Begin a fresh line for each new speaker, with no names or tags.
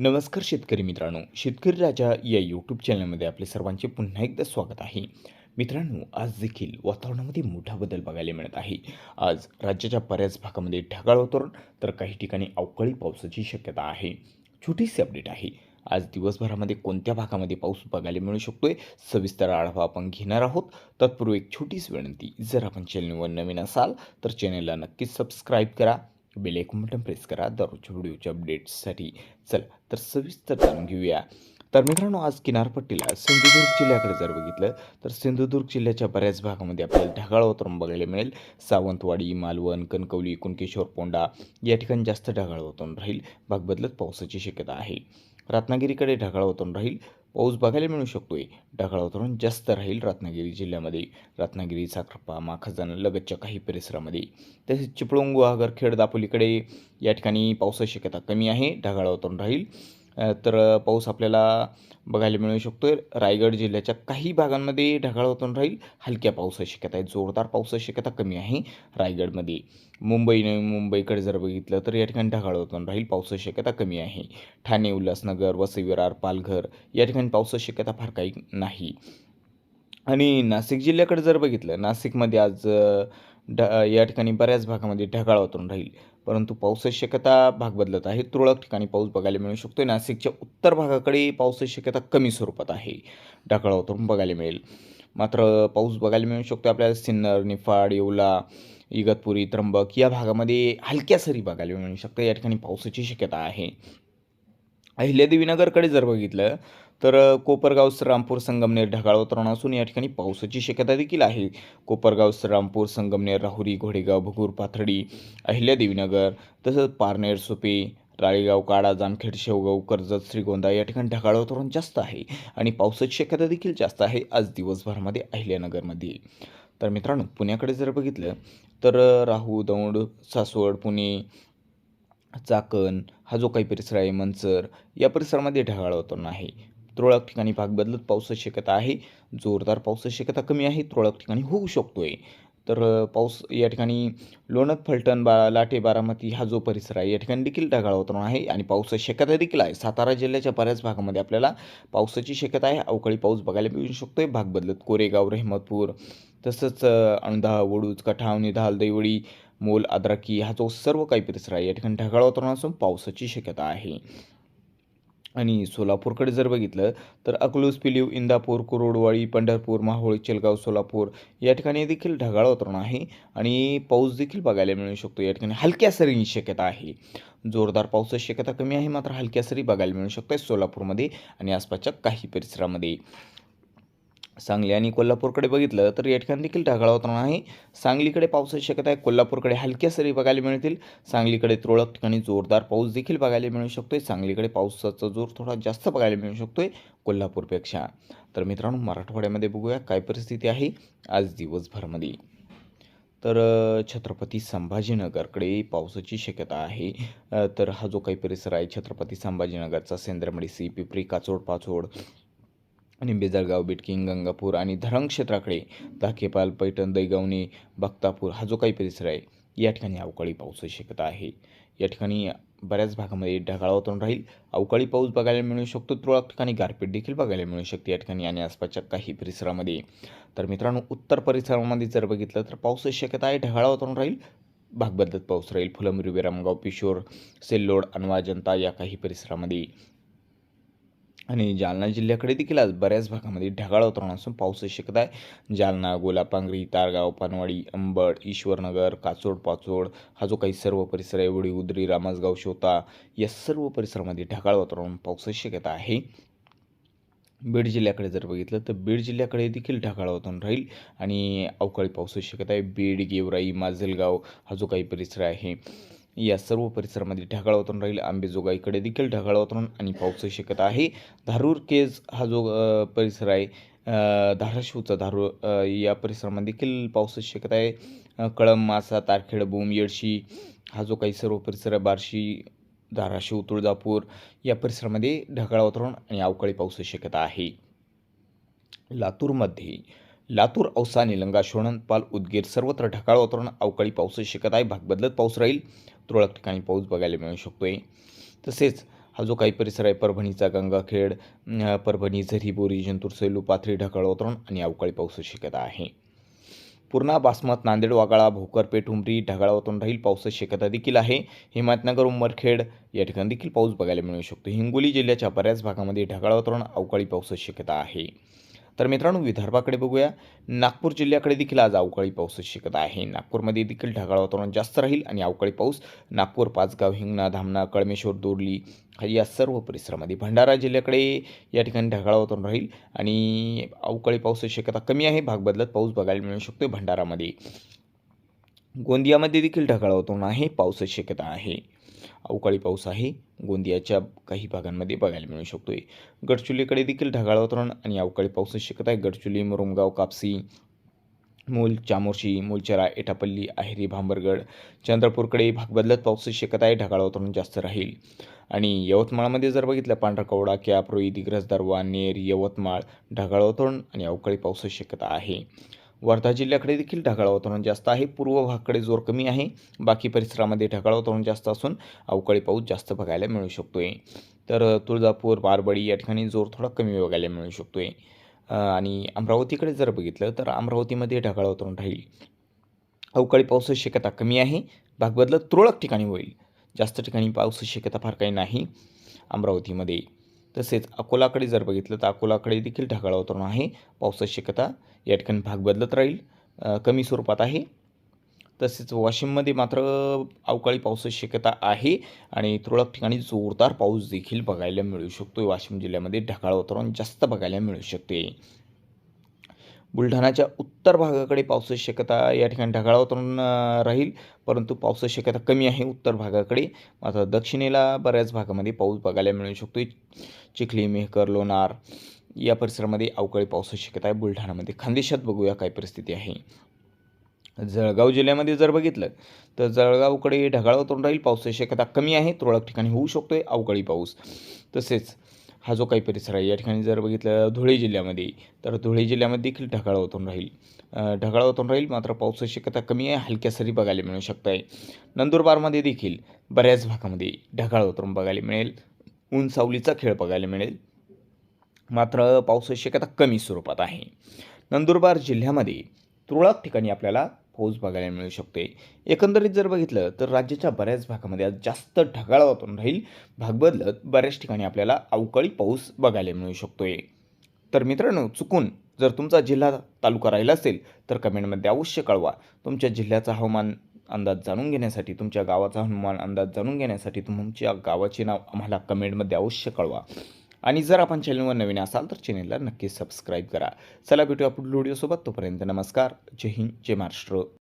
नमस्कार शेतकरी मित्रांनो. शेतकरी राजा या यूट्यूब चॅनलमध्ये आपले सर्वांचे पुन्हा एकदा स्वागत आहे. मित्रांनो आज देखील वातावरणामध्ये मोठा बदल बघायला मिळत आहे. आज राज्याच्या बऱ्याच भागामध्ये ढगाळ वातावरण तर काही ठिकाणी अवकाळी पावसाची शक्यता आहे. छोटीशी अपडेट आहे. आज दिवसभरामध्ये कोणत्या भागामध्ये पाऊस बघायला मिळू शकतोय? सविस्तर आढावा आपण घेणार आहोत. तत्पूर्वी एक छोटीच विनंती जर आपण चॅनलवर नवीन असाल तर चॅनलला नक्कीच सबस्क्राईब करा. बेल एक बटन प्रेस करा. दररोजच्या व्हिडिओच्या अपडेट्ससाठी चला तर सविस्तर जाणून घेऊया. तर मित्रांनो आज किनारपट्टीला सिंधुदुर्ग जिल्ह्याकडे जर बघितलं तर सिंधुदुर्ग जिल्ह्याच्या बऱ्याच भागामध्ये आपल्याला ढगाळ वातावरण बघायला मिळेल. सावंतवाडी मालवण कणकवली कुणकेश्वर पोंडा या ठिकाणी जास्त ढगाळ वातावरण राहील. भाग बदलत पावसाची शक्यता आहे. रत्नागिरीकडे ढगाळ वातावरण राहील. पाऊस बघायला मिळू शकतोय. ढगाळ वातावरण जास्त राहील रत्नागिरी जिल्ह्यामध्ये. रत्नागिरी साखरपा माखजन लगतच्या काही परिसरामध्ये. तसेच चिपळूण गुहागर खेड दापोलीकडे या ठिकाणी पावसाची शक्यता कमी आहे. ढगाळ वातावरण राहील. तर पाऊस आपल्याला बघायला मिळू शकतो रायगड जिल्ह्याच्या काही भागांमध्ये ढगाळ वातावरण राहील. हलक्या पावसाची शक्यता आहे. जोरदार पावसाची शक्यता कमी आहे रायगडमध्ये. मुंबई नवी मुंबईकडे जर बघितलं तर या ठिकाणी ढगाळ वातावरण राहील. पावसाची शक्यता कमी आहे. ठाणे उल्हासनगर वसई विरार पालघर या ठिकाणी पावसाची शक्यता फार काही नाही. आणि नाशिक जिल्ह्याकडे जर बघितलं नाशिकमध्ये आज ढ या ठिकाणी बऱ्याच भागामध्ये ढगाळ वातावरण राहील. परंतु पावसाची शक्यता भाग बदलत आहे. तुरळक ठिकाणी पाऊस बघायला मिळू शकतो नाशिकच्या उत्तर भागाकडे पावसाची शक्यता कमी स्वरूपात आहे. ढगाळ वातावरण बघायला मिळेल. मात्र पाऊस बघायला मिळू शकतो आपल्याला सिन्नर निफाड येवला इगतपुरी त्र्यंबक या भागामध्ये हलक्या सरी बघायला मिळू शकतं या ठिकाणी पावसाची शक्यता आहे. अहिल्यादेवीनगरकडे जर बघितलं तर कोपरगाव श्रीरामपूर संगमनेर ढगाळ वातावरण असून या ठिकाणी पावसाची शक्यता देखील आहे. कोपरगाव श्रीरामपूर संगमनेर राहुरी घोडेगाव भगूर पाथर्डी अहिल्यादेवीनगर तसंच पारनेर सुपे राळेगाव काडा जामखेड शेवगाव कर्जत श्रीगोंदा या ठिकाणी ढगाळ वातावरण जास्त आहे आणि पावसाची शक्यता देखील जास्त आहे आज दिवसभरामध्ये अहिल्यानगरमध्ये तर मित्रांनो पुण्याकडे जर बघितलं तर राहू दौंड सासवड पुणे चाकण हा जो काही परिसर आहे मंचर या परिसरामध्ये ढगाळ वातावरण आहे. तुरळक ठिकाणी भाग बदलत पावसाची शक्यता आहे. जोरदार पावसाची शक्यता कमी आहे. तुरळक ठिकाणी होऊ शकतोय. तर पाऊस या ठिकाणी लोणत फलटण बा लाटे बारामती हा जो परिसर आहे या ठिकाणी देखील ढगाळ वातावरण आहे आणि पावसाची शक्यता देखील आहे. सातारा जिल्ह्याच्या बऱ्याच भागामध्ये आपल्याला पावसाची शक्यता आहे. अवकाळी पाऊस बघायला मिळू शकतो आहे भाग बदलत कोरेगाव रहमतपूर तसंच अणधा वडूज कठाव निधाल दैवळी मोल आद्राकी हा जो सर्व काही परिसर आहे या ठिकाणी ढगाळ वातावरण असून पावसाची शक्यता आहे. आणि सोलापूरकडे जर बघितलं तर अकलूज पिलीव इंदापूर कुरोडवाडी पंढरपूर माहोळ चेलगाव सोलापूर या ठिकाणी देखील ढगाळ वातावरण आहे आणि पाऊस देखील बघायला मिळू शकतो. या ठिकाणी हलक्या सरींची शक्यता आहे. जोरदार पावसाची शक्यता कमी आहे मात्र हलक्या सरी बघायला मिळू शकते सोलापूरमध्ये आणि आसपासच्या काही परिसरामध्ये. सांगली आणि कोल्हापूरकडे बघितलं तर या ठिकाणी देखील ढगाळ वातावरण आहे. सांगलीकडे पावसाची शक्यता आहे. कोल्हापूरकडे हलक्या सरी बघायला मिळतील. सांगलीकडे तुरळक ठिकाणी जोरदार पाऊस देखील बघायला मिळू शकतो आहे सांगलीकडे पावसाचा जोर थोडा जास्त बघायला मिळू शकतो आहे कोल्हापूरपेक्षा. तर मित्रांनो मराठवाड्यामध्ये बघूया काय परिस्थिती आहे आज दिवसभरामध्ये. तर छत्रपती संभाजीनगरकडे पावसाची शक्यता आहे. तर हा जो काही परिसर आहे छत्रपती संभाजीनगरचा सेंद्रमडी सी पिपरी काचोड पाचोड आणि बेजळगाव बिटकिंग गंगापूर आणि धरण क्षेत्राकडे पैठण दैगवणी बक्तापूर हा जो काही परिसर आहे या ठिकाणी अवकाळी पावसाची शक्यता आहे. या ठिकाणी बऱ्याच भागामध्ये ढगाळ वातावरण राहील. अवकाळी पाऊस बघायला मिळू शकतो. तुरळक ठिकाणी गारपीट देखील बघायला मिळू शकते या ठिकाणी आणि आसपासच्या काही परिसरामध्ये. तर मित्रांनो उत्तर परिसरामध्ये जर बघितलं तर पावसाची शक्यता आहे. ढगाळ वातावरण राहील. भाग बदलत पाऊस राहील. फुलंबरी विरामगाव पिशोर सेल्लोड अनवा जनता या काही परिसरामध्ये आणि जालना जिल्ह्याकडे देखील आज बऱ्याच भागामध्ये ढगाळ वातावरण असून पावसाची शक्यता आहे. जालना गोलापांगरी तारगाव पानवाडी अंबड ईश्वरनगर काचोड पाचोड हा जो काही सर्व परिसर आहे उडी उदरी रामसगाव शोता या सर्व परिसरामध्ये ढगाळ वातावरण पावसाची शक्यता आहे. बीड जिल्ह्याकडे जर बघितलं तर बीड जिल्ह्याकडे देखील ढगाळ वातावरण राहील आणि अवकाळी पावसाची शक्यता आहे. बीड गेवराई माजलगाव हा जो काही परिसर आहे या सर्व परिसरामध्ये ढगाळ वातावरण राहील. आंबेजोगाईकडे देखील ढगाळ वातावरण आणि पावसाची शक्यता आहे. धारूर केज हा जो परिसर आहे धाराशिवचा धारूर या परिसरामध्ये देखील पावसाची शक्यता आहे. कळम मासा तारखेड बूम येडशी हा जो काही सर्व परिसर आहे बार्शी धाराशिव तुळजापूर या परिसरामध्ये ढगाळ वातावरण आणि अवकाळी पावसाची शक्यता आहे. लातूरमध्ये लातूर औसा निलंगा पाल उदगीर सर्वत्र ढकाळ वातावरण अवकाळी पाऊस शक्यता आहे भाग बदलत पाऊस राहील. तुरळक ठिकाणी पाऊस बघायला मिळू शकतोय. तसेच हा जो काही परिसर आहे परभणीचा गंगाखेड परभणी झरी बोरी जंतूर सेलू पाथरी ढकाळ वातावरण आणि अवकाळी पाऊस शक्यता आहे. पूर्णा बासमत नांदेड वागाळा भोकरपेठ उमरी ढगाळ वातावरण राहील. पावसाची शक्यता देखील आहे. हिमायतनगर उमरखेड या ठिकाणी देखील पाऊस बघायला मिळू शकतो. हिंगोली जिल्ह्याच्या बऱ्याच भागामध्ये ढगाळ वातावरण अवकाळी पावसाची शक्यता आहे. तर मित्रांनो विदर्भाकडे बघूया. नागपूर जिल्ह्याकडे देखील आज अवकाळी पावसाची शक्यता आहे. नागपूरमध्ये देखील ढगाळ वातावरण जास्त राहील आणि अवकाळी पाऊस नागपूर पाचगाव हिंगणा धामणा कळमेश्वर दोर्ली या सर्व परिसरामध्ये. भंडारा जिल्ह्याकडे या ठिकाणी ढगाळ वातावरण राहील आणि अवकाळी पावसाची शक्यता कमी आहे. भाग बदलत पाऊस बघायला मिळू शकतो भंडारामध्ये. गोंदियामध्ये देखील ढगाळ वातावरण आहे. पावसाची शक्यता आहे. अवकाळी पाऊस आहे. गोंदियाच्या काही भागांमध्ये बघायला मिळू शकतो आहे गडचुलीकडे देखील ढगाळ वातावरण आणि अवकाळी पावसाची शक्यता आहे. गडचुली मुरुमगाव कापसी मूल चामोर्शी मूलचरा एटापल्ली आहेरी भांबरगड चंद्रपूरकडे भाग बदलत पावसाची शक्यता आहे. ढगाळ वातावरण जास्त राहील. आणि यवतमाळमध्ये जर बघितलं पांढरकवडा कॅप रोई दिग्रस दरवा नेर यवतमाळ ढगाळ वातावरण आणि अवकाळी पावसाची शक्यता आहे. वर्धा जिल्ह्याकडे देखील ढगाळ वातावरण जास्त आहे. पूर्व भागाकडे जोर कमी आहे. बाकी परिसरामध्ये ढगाळ वातावरण जास्त असून अवकाळी पाऊस जास्त बघायला मिळू शकतो आहे तर तुळजापूर बारबडी या ठिकाणी जोर थोडा कमी बघायला मिळू शकतो आहे आणि अमरावतीकडे जर बघितलं तर अमरावतीमध्ये ढगाळ वातावरण राहील. अवकाळी पावसाची शक्यता कमी आहे. भाग बदलत तुरळक ठिकाणी होईल. जास्त ठिकाणी पावसाची शक्यता फार काही नाही अमरावतीमध्ये. तसेच अकोलाकडे जर बघितलं तर अकोलाकडे देखील ढगाळ वातावरण आहे. पावसाची शक्यता या ठिकाणी भाग बदलत राहील. कमी स्वरूपात आहे. तसेच वाशिममध्ये मात्र अवकाळी पावसाची शक्यता आहे आणि तुरळक ठिकाणी जोरदार पाऊस देखील बघायला मिळू शकतो वाशिम जिल्ह्यामध्ये ढगाळ वातावरण जास्त बघायला मिळू शकते. बुलढाणाच्या उत्तर भागाकडे पावसाची शक्यता या ठिकाणी ढगाळ वातावरण राहील. परंतु पावसाची शक्यता कमी आहे उत्तर भागाकडे. मात्र दक्षिणेला बऱ्याच भागामध्ये पाऊस बघायला मिळू शकतो चिखली मेहकर लोणार या परिसरामध्ये अवकाळी पावसाची शक्यता आहे. बुलढाणामध्ये खानदेशात बघूया काय परिस्थिती आहे. जळगाव जिल्ह्यामध्ये जर बघितलं तर जळगावकडे ढगाळ वातावरण राहील. पावसाची शक्यता कमी आहे. तुरळक ठिकाणी होऊ शकतो आहे अवकाळी पाऊस. तसेच हा जो काही परिसर आहे या ठिकाणी जर बघितलं धुळे जिल्ह्यामध्ये तर धुळे जिल्ह्यामध्ये देखील ढगाळ वातावरण राहील. ढगाळ वातावरण राहील मात्र पावसाची शक्यता कमी आहे हलक्या सरी बघायला मिळू शकत आहे नंदुरबारमध्ये देखील बऱ्याच भागामध्ये ढगाळ वातावरण बघायला मिळेल उंचावलीचा खेळ बघायला मिळेल. मात्र पावसाची शक्यता कमी स्वरूपात आहे. नंदुरबार जिल्ह्यामध्ये तुरळक ठिकाणी आपल्याला पाऊस बघायला मिळू शकते. एकंदरीत जर बघितलं तर राज्याच्या बऱ्याच भागामध्ये आज जास्त ढगाळ वातावरण राहील. भाग बदलत बऱ्याच ठिकाणी आपल्याला अवकाळी पाऊस बघायला मिळू शकतोय. तर मित्रांनो चुकून जर तुमचा जिल्हा तालुका राहिला असेल तर कमेंटमध्ये अवश्य कळवा. तुमच्या जिल्ह्याचा हवामान अंदाज जाणून घेण्यासाठी तुमच्या गावाचा हवामान अंदाज जाणून घेण्यासाठी तुमच्या गावाचे नाव आम्हाला कमेंटमध्ये अवश्य कळवा. आणि जर आपण चॅनलवर नवीन असाल तर चॅनलला नक्की सबस्क्राईब करा. चला भेटूया पुढील व्हिडिओसोबत. तोपर्यंत नमस्कार. जय हिंद जय महाराष्ट्र.